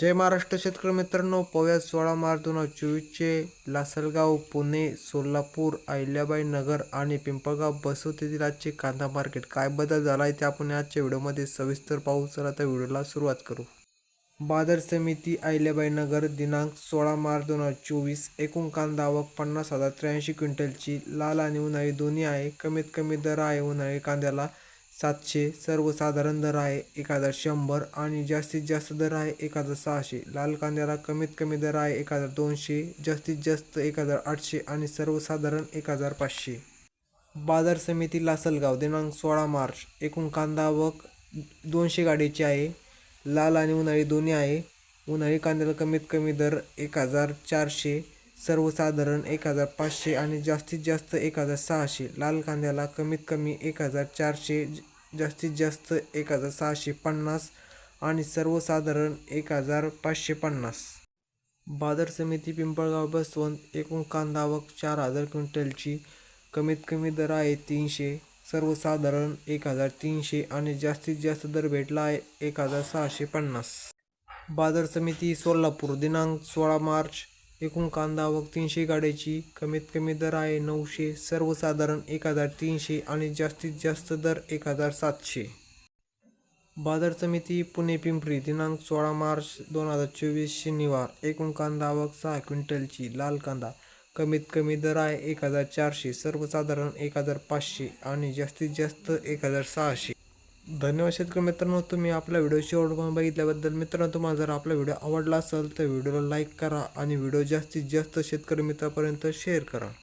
जय महाराष्ट्र शेतकरी मित्रांनो पव्या सोळा मार्च दोन हजार चोवीसचे लासलगाव पुणे सोलापूर अहिल्याबाई नगर आणि पिंपळगाव बसवत येथील आजचे कांदा मार्केट. काय बदल झाला आहे ते आपण आजच्या व्हिडिओमध्ये सविस्तर पाहू. चला आता व्हिडिओला सुरुवात करू. बाजार समिती अहिल्याबाई नगर दिनांक सोळा मार्च दोन हजार चोवीस. एकूण कांदा आवक पन्नास हजार त्र्याऐंशी क्विंटलची. लाल आणि उन्हाळी दोन्ही आहे. कमीत कमी दर आहे उन्हाळी कांद्याला. सातशे सर्वसाधारण दर आहे एक हजार शंभर आणि जास्तीत जास्त दर आहे एक हजार सहाशे. लाल कांद्याला कमीत कमी दर आहे एक हजार दोनशे जास्तीत जास्त एक हजार आठशे आणि सर्वसाधारण एक हजार पाचशे. बाजार समिती लासलगाव दिनांक सोळा मार्च. एकूण कांदा आवक दोनशे गाडीची आहे. लाल आणि उन्हाळी दोन्ही आहे. उन्हाळी कांद्याला कमीत कमी दर एक हजार चारशे सर्वसाधारण एक हजार पाचशे आणि जास्तीत जास्त एक हजार सहाशे. लाल कांद्याला कमीत कमी एक हजार चारशे जास्तीत जास्त एक हजार सहाशे पन्नास आणि सर्वसाधारण एक हजार पाचशे पन्नास. बाजार समिती पिंपळगाव बसवंत एकूण कांदा आवक चार हजार क्विंटलची कमीत कमी दर आहे तीनशे सर्वसाधारण एक हजार तीनशे आणि जास्तीत जास्त दर भेटला आहे एक हजार सहाशे पन्नास. बाजार समिती सोलापूर दिनांक सोळा मार्च एकूण कांदा आवक तीनशे गाड्याची कमीत कमी दर आहे नऊशे सर्वसाधारण एक हजार तीनशे आणि जास्तीत जास्त दर एक हजार सातशे. बाजार समिती पुणे पिंपरी दिनांक सोळा मार्च दोन हजार चोवीस शनिवार. एकूण कांदा आवक सहा क्विंटलची लाल कांदा कमीत कमी दर आहे एक हजार चारशे सर्वसाधारण एक हजार पाचशे आणि जास्तीत जास्त एक हजार सहाशे. धन्यवाद शेतकरी मित्रांनो तुम्ही आपला व्हिडिओ शेवटपर्यंत बघितल्याबद्दल मित्रांनो तुम्हाला जर आपला व्हिडिओ आवडला असेल तर व्हिडिओला लाईक करा आणि व्हिडिओ जास्तीत जास्त शेतकरी मित्रापर्यंत शेअर करा.